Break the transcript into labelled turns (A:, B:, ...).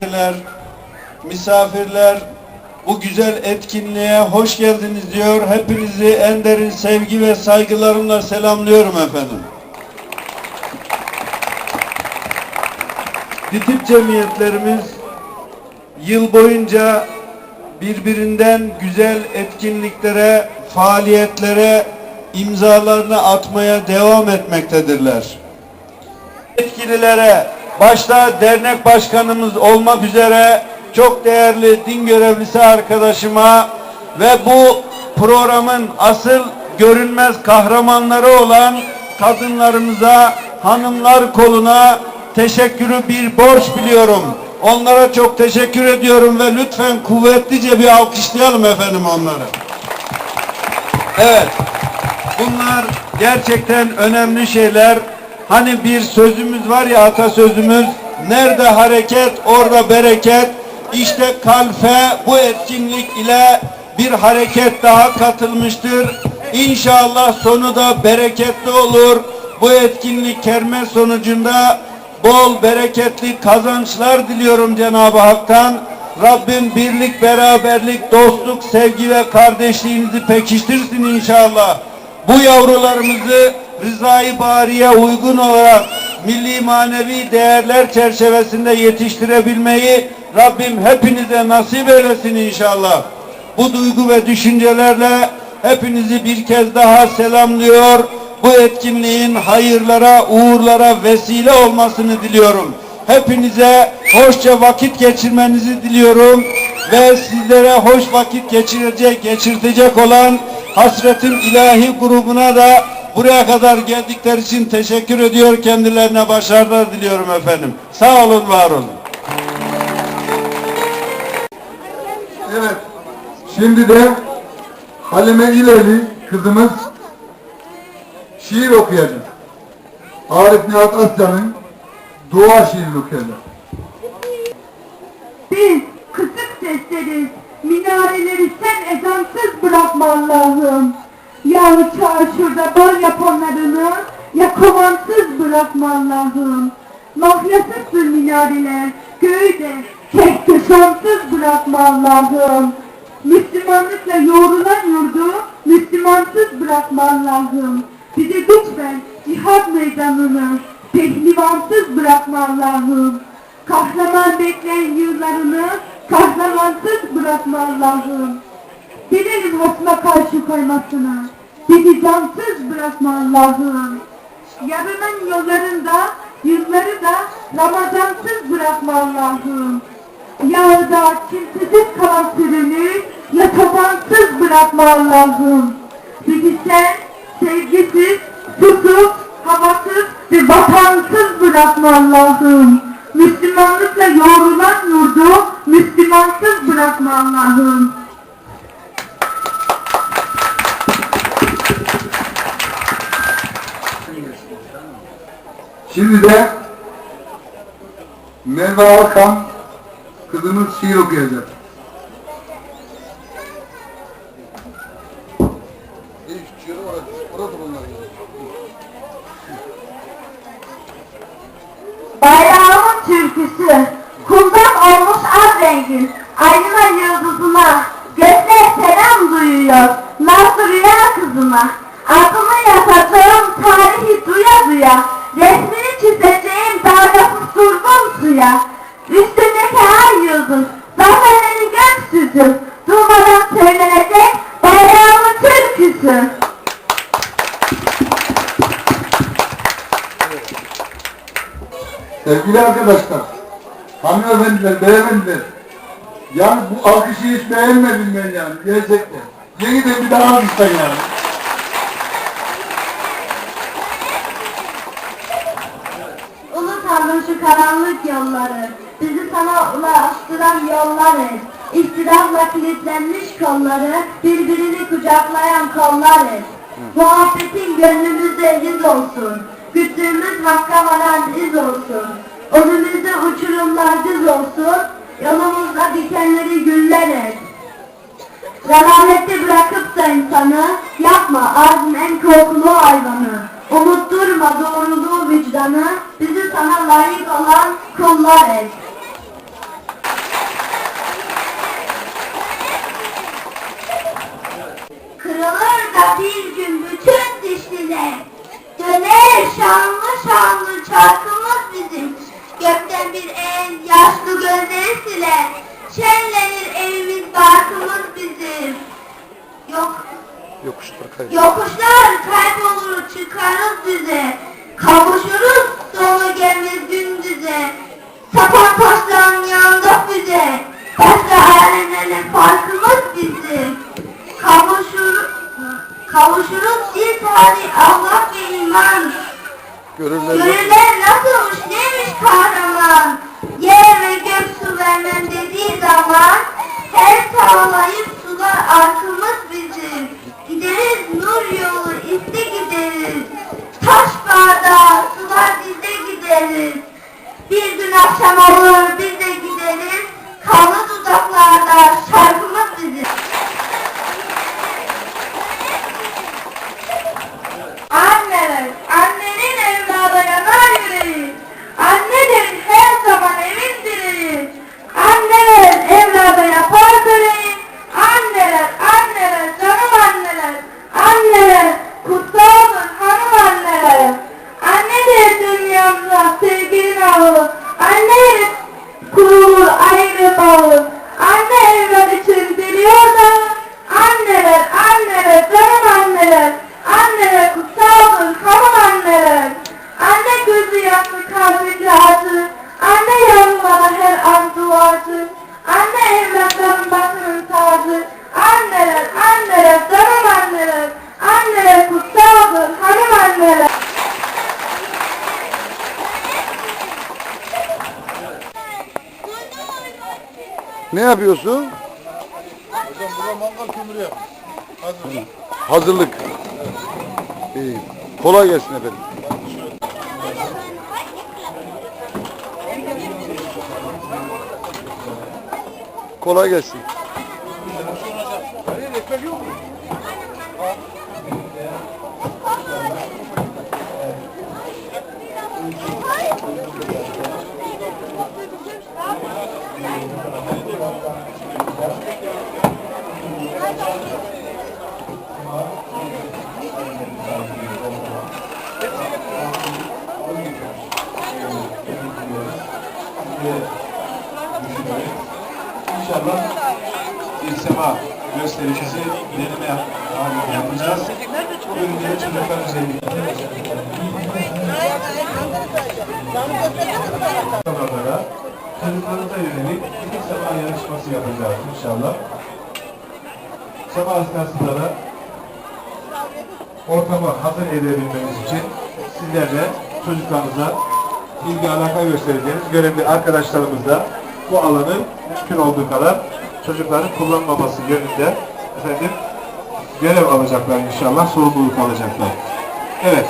A: Misafirler, misafirler bu güzel etkinliğe hoş geldiniz diyor. Hepinizi en derin sevgi ve saygılarımla selamlıyorum efendim. Ditip cemiyetlerimiz yıl boyunca birbirinden güzel etkinliklere, faaliyetlere imzalarını atmaya devam etmektedirler yetkililere, başta dernek başkanımız olmak üzere çok değerli din görevlisi arkadaşıma ve bu programın asıl görünmez kahramanları olan kadınlarımıza, hanımlar koluna teşekkürü bir borç biliyorum. Onlara çok teşekkür ediyorum ve lütfen kuvvetlice bir alkışlayalım efendim onları. Evet. Bunlar gerçekten önemli şeyler. Hani bir sözümüz var ya atasözümüz. Nerede hareket orada bereket. İşte kalfe bu etkinlik ile bir hareket daha katılmıştır. İnşallah sonu da bereketli olur. Bu etkinlik kermes sonucunda bol bereketli kazançlar diliyorum Cenab-ı Hak'tan. Rabbim birlik, beraberlik, dostluk, sevgi ve kardeşliğinizi pekiştirsin inşallah. Bu yavrularımızı rızayı bariye uygun olarak milli manevi değerler çerçevesinde yetiştirebilmeyi Rabbim hepinize nasip eylesin inşallah. Bu duygu ve düşüncelerle hepinizi bir kez daha selamlıyor. Bu etkinliğin hayırlara, uğurlara vesile olmasını diliyorum. Hepinize hoşça vakit geçirmenizi diliyorum ve sizlere hoş vakit geçirecek, geçirtecek olan Hasretin İlahi grubuna da buraya kadar geldikleri için teşekkür ediyor. Kendilerine başarılar diliyorum efendim. Sağ olun, var olun.
B: Evet. Şimdi de Halime İleri kızımız şiir okuyacak. Arif Nihat Aslan'ın dua şiirini okuyacak.
C: Biz kısık sesleriz, minareleri sen ezansız bırakma bırakma Allah'ım. Mahyasızsın minareler, göğü de kehköşansız bırakma Allah'ım. Müslümanlıkla yoğrulan yurdu Müslümansız bırakma Allah'ım. Bize lütfen cihad meydanını pehlivansız bırakma Allah'ım. Kahraman bekleyen yıllarını kahramansız bırakma Allah'ım. Bilelim hasma karşı koymasına. Bizi cansız bırakma Allah'ım. Yarının yollarında yılları da Ramazansız bırakma Allah'ım. Yağda kimsesiz kalan sürünü yatamansız bırakma Allah'ım. Bizi sevgisiz, susuz, havasız ve vatansız bırakma Allah'ım. Müslümanlıkla yoğrulan yurdu Müslümansız bırakma Allah'ım.
B: Şimdi de Merve Alkan kızımız şiir okuyacak.
C: Bayrağımın türküsü, kumdan olmuş az rengin, ayrına yıldızına, gökler selam duyuyor, nazlı rüya kızıma. Adımı yazacağım tarihi
B: Sevgili arkadaşlar, hanımefendiler, beyefendiler, yani bu alkışı hiç beğenmedim ben yani, gerçekten. Yeniden bir daha alkışlayın yani.
C: Ulu Tanrı şu karanlık yolları, bizi sana ulaştıran yolları, İstirafla kilitlenmiş kolları, birbirini kucaklayan kolları. Muhabbetin gönlümüzde iz olsun, Güttüğümüz vakkalar iz olsun. Önümüzde uçurumlar düz olsun. Yolumuzda dikenleri güller et. Rehavette bırakıp da insanı, yapma arzın en korkulu hayvanı. Unutturma doğruluğu vicdanı, bizi sana layık olan kullar et.
D: Kırılır da bir gün bütün dişliler şanlı şanlı çarkımız bizim. Gökten bir el
C: yaşlı gözleri siler. Şenlenir evimiz barkımız bizim. Yok,
B: yokuşlar, kaybolur.
C: yokuşlar kaybolur çıkarız bize. Kavuşuruz dolu gelmez gündüze. Sapan taşların yanında bize. Başka alemlerin farkımız bizim. Kavuşuruz, kavuşuruz bir tane Allah ve iman.
B: Görürler.
C: Gönüller nasılmış neymiş kahraman? Yer ve gök su vermem dediği zaman Her sağlayıp sular arkımız bizim. Gideriz nur yolu iste gideriz
B: Ne yapıyorsun?
E: Hocam burada mangal kömürü yap. Hazır.
B: Hazırlık. İyi. Kolay gelsin efendim. Kolay gelsin.
A: İnşallah deneme yap- halinde yapacağız. Bugün de çocuklar özellikle Kafalara, çocuklarımıza yönelik bir sema yarışması yapacağız inşallah. Esnasında da ortamı hazır edebilmemiz için sizlerle çocuklarımıza ilgi alaka göstereceğiniz görevli arkadaşlarımızla bu alanı mümkün olduğu kadar çocukların kullanmaması yönünde efendim görev alacaklar inşallah, sorumluluk alacaklar. Evet,